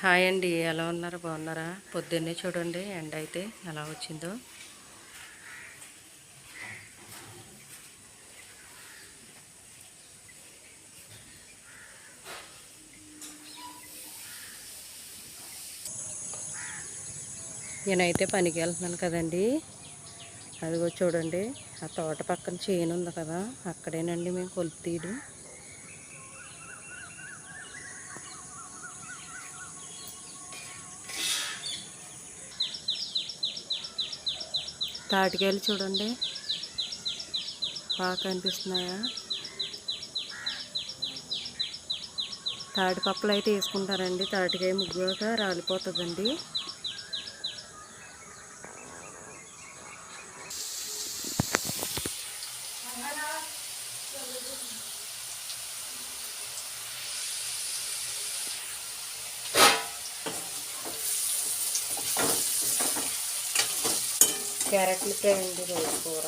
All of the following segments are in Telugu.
హాయ్ అండి ఎలా ఉన్నారు? బాగున్నారా? పొద్దున్నే చూడండి ఎండ అయితే ఎలా వచ్చిందో. నేనైతే పనికి వెళ్తున్నాను కదండి. అదిగో చూడండి ఆ తోట పక్కన చేను ఉంది కదా అక్కడేనండి మేము కొలుపు తీయడం. తాటికాయలు చూడండి. బాగా కనిపిస్తున్నాయా? తాటిపప్పులు అయితే వేసుకుంటారండి. తాటికాయ ముగ్గుగా రాలిపోతుందండి. క్యారెట్లు ఫ్రై అండి రోజు కూర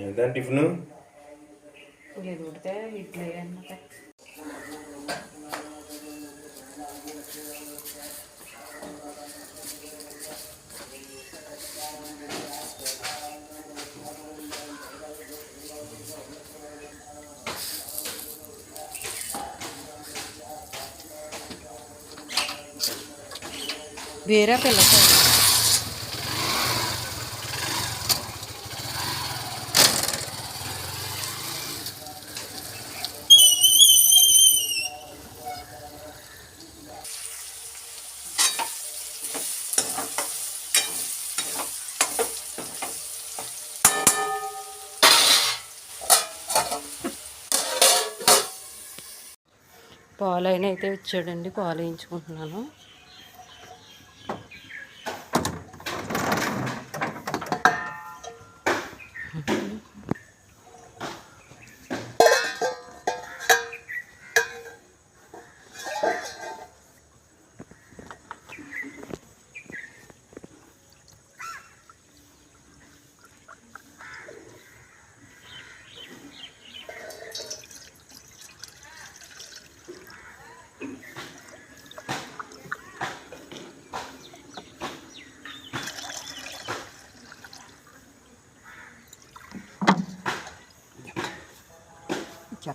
ఏంటంటే టిఫిన్? ఇది ఉడితే ఇడ్లీ అన్నమాట. వేరే పిల్లకాయ పాలు అయినా అయితే ఇచ్చాడండి పాలు వేయించుకుంటున్నాను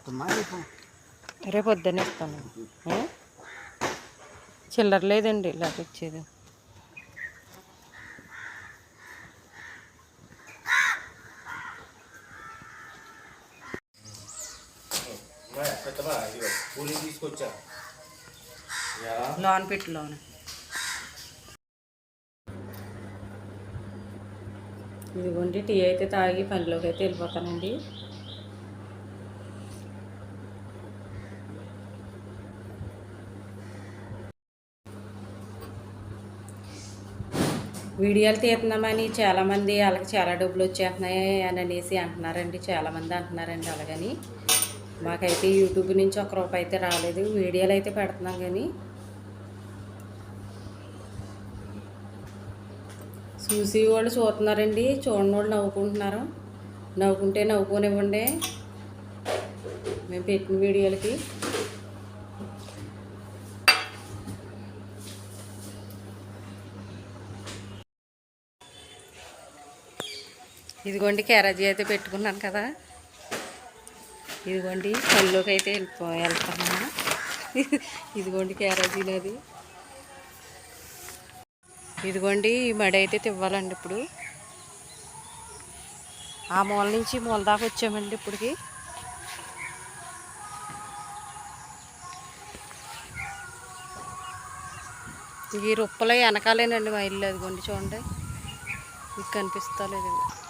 రేపు? పొద్దున్న ఇస్తాను? చిల్లర లేదండి ఇలా ఇచ్చేది. తీసుకొచ్చా ఎలా లోన్ పెట్టి లోన్. ఇదిగోండి టీ అయితే తాగి పనిలోకి అయితే వెళ్ళిపోతానండి. వీడియోలు తీస్తున్నామని చాలామంది వాళ్ళకి చాలా డబ్బులు వచ్చేస్తున్నాయి అని అనేసి అంటున్నారండి. చాలామంది అంటున్నారండి అలాగని. మాకైతే యూట్యూబ్ నుంచి ఒక రూపాయి అయితే రాలేదు. వీడియోలు అయితే పెడుతున్నాం కానీ. చూసి వాళ్ళు చూస్తున్నారండి. చూడని వాళ్ళు నవ్వుకుంటున్నారు. నవ్వుకుంటే నవ్వుకోనివ్వండి. మేము పెట్టిన వీడియోలకి. ఇదిగోండి క్యారేజీ అయితే పెట్టుకున్నాను కదా. ఇదిగోండి పనిలోకి అయితే వెళ్ళిపో వెళ్తాను. ఇదిగోండి క్యారేజీలది ఇదిగోండి ఈ మడి అయితే తివ్వాలండి ఇప్పుడు. ఆ మూల నుంచి మూల దాకా వచ్చామండి ఇప్పటికి. ఈ రొప్పలో వెనకాలేనండి మా ఇల్లు అదిగోండి చూడండి. మీకు కనిపిస్తలేదు. లేదండి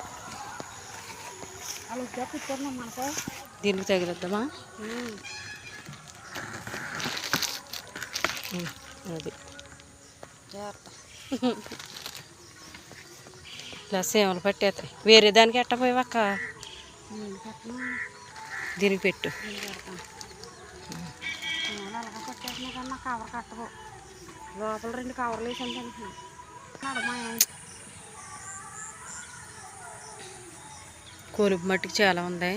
దీనికి తగిలిద్దామా? అది. ఇలా సేమలు పట్టేస్తాయి వేరే దానికి ఎట్టపోయావక్క పెట్టినా. దీనికి పెట్టు. కవర్ కట్టవు లోపల రెండు కవర్లు వేసాను నడమా కొలుపు మట్టుకు చాలా ఉంది.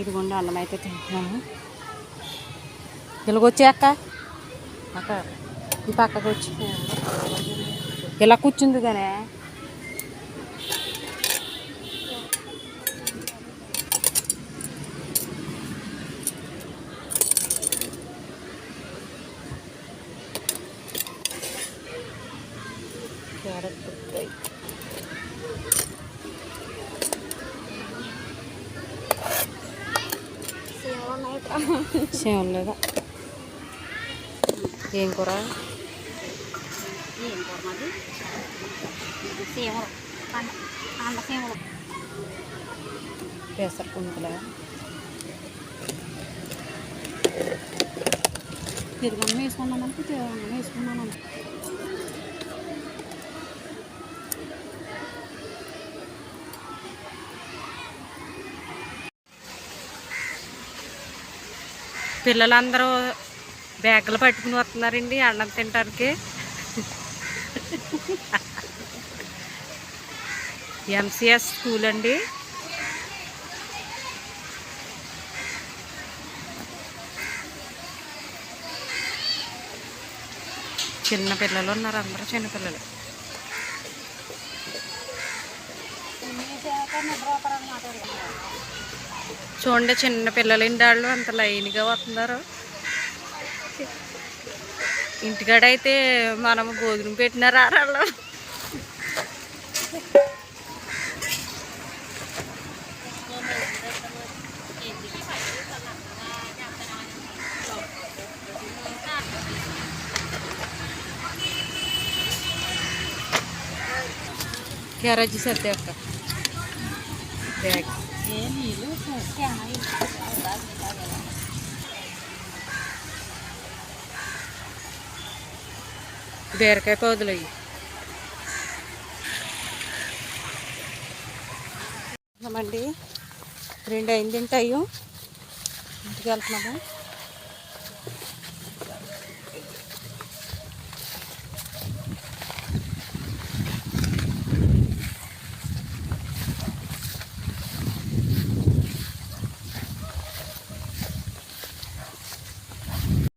ఇదిగోండి అన్నం అయితే తింటున్నాము. ఇలాగ వచ్చి అక్క? అక్క ఈ పక్కకు వచ్చి. ఇలా కూర్చుంది కానీ క్యారెట్ ఉన్నాయి సేమ్ లేదా? ఏం కూర? ఏం కూర మాది? సేవలు. పండ సేవలు. పెసర పుంకుల పెరుగన్నం వేసుకున్నాను అనుకో అన్నం పిల్లలందరూ బ్యాగులు పట్టుకుని వస్తున్నారండి అన్నం తింటానికి ఎంసీఎస్ స్కూల్ అండి. చిన్న పిల్లలు ఉన్నారు అందరూ చిన్నపిల్లలు చూడండి చిన్న పిల్లలు వాళ్ళు అంత లైన్గా వస్తున్నారు. ఇంటికాడైతే మనం భోజనం పెట్టినారా వాళ్ళు క్యారేజ్ సర్దే అక్క. బ్యాగ్. నీళ్ళు బీరకాయ పౌదులు అవి అండి రెండు అయింది తింటాయి ఇంటికి వెళ్తున్నాము.